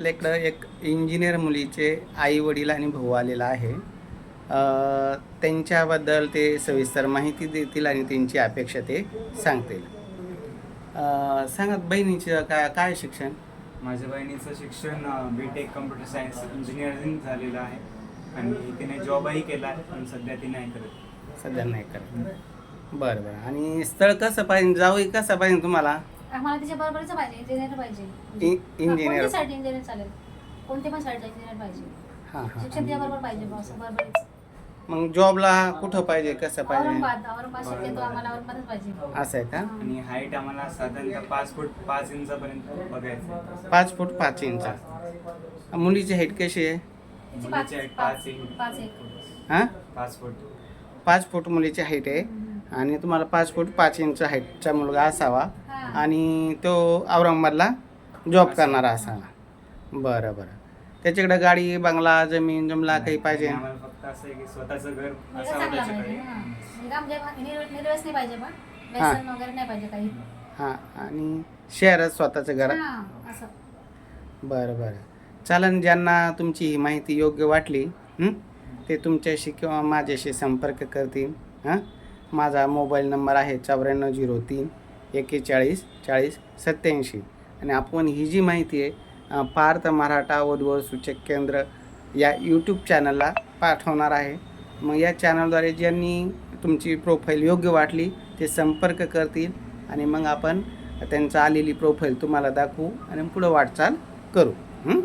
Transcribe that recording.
आपल्याकडं एक इंजिनियर मुलीचे आई वडील आणि भाऊ आलेला आहे. त्यांच्याबद्दल ते सविस्तर माहिती देतील आणि त्यांची अपेक्षा ते सांगतील. अ, सांगा बहिणीचं काय काय शिक्षण? माझ्या बहिणीचं शिक्षण B tech computer science engineering झालेलं आहे. आणि तिने जॉबही केला आहे पण सध्या ती नाही करत. सध्या नाही करत. बरं बरं. आणि स्थळ कसं पाहिजे जावई कसं पाहिजे तुम्हाला? आम्हाला त्याच्या बरोबरच पाहिजे इंजिनियर पाहिजे. इंजिनियर. साईड इंजिनियर चालेल? कोणते पण साईडला इंजिनियर पाहिजे. हां शिक्षण हां. त्या बरोबर पाहिजे बॉस बरोबरच मग जॉबला कुठं पाहिजे कसं पाहिजे? औरंगाबाद औरंगाबाद शक्यतो आम्हाला औरंगाबादच पाहिजे. असं आहे का? आणि हाईट आम्हाला साधारणतः पाच फूट पाच इंचापर्यंत बघायचं आहे. पाच फूट पाच इंच. मुलीची हाईट कशी आहे? मुलीची height पाच पाच इंच. पाच एक. हां? पाच फूट. पाच फूट मुलीची हाईट आहे. आणि तुम्हाला पाच फूट पाच इंच हाईटचा मुलगा असावा. आणि तो औरंगाबादला जॉब करणारा असावा बरं बरं. त्याच्याकडे गाडी बंगला जमीन जमला काही पाहिजे? आणि आम्हाला फक्त असं आहे की स्वतःचं घर असावं त्याच्याकडे. हा. मुलगा म्हणजे निर्व- निर्वस नाही पाहिजे पण. व्यसन वगैरे नाही पाहिजे काही. हां आणि शहरात स्वतःचं घर. हा, असं. बरं बरं. चालन ज्यांना तुमची ही माहिती योग्य वाटली हं? ते तुमच्याशी किंवा माझ्याशी संपर्क करतील हां? माझा मोबाईल नंबर आहे चौऱ्याण्णव झिरो तीन एक्केचाळीस चाळीस सत्याऐंशी आणि आपण ही जी माहिती आहे पार्थ मराठा वधवर सूचक केंद्र या यूट्यूब चॅनलला पाठवणार आहे. मग या चॅनलद्वारे ज्यांनी तुमची प्रोफाईल योग्य वाटली ते संपर्क करतील आणि मग आपण त्यांचं आलेली प्रोफाईल तुम्हाला दाखवू आणि पुढं वाटचाल करू. हं?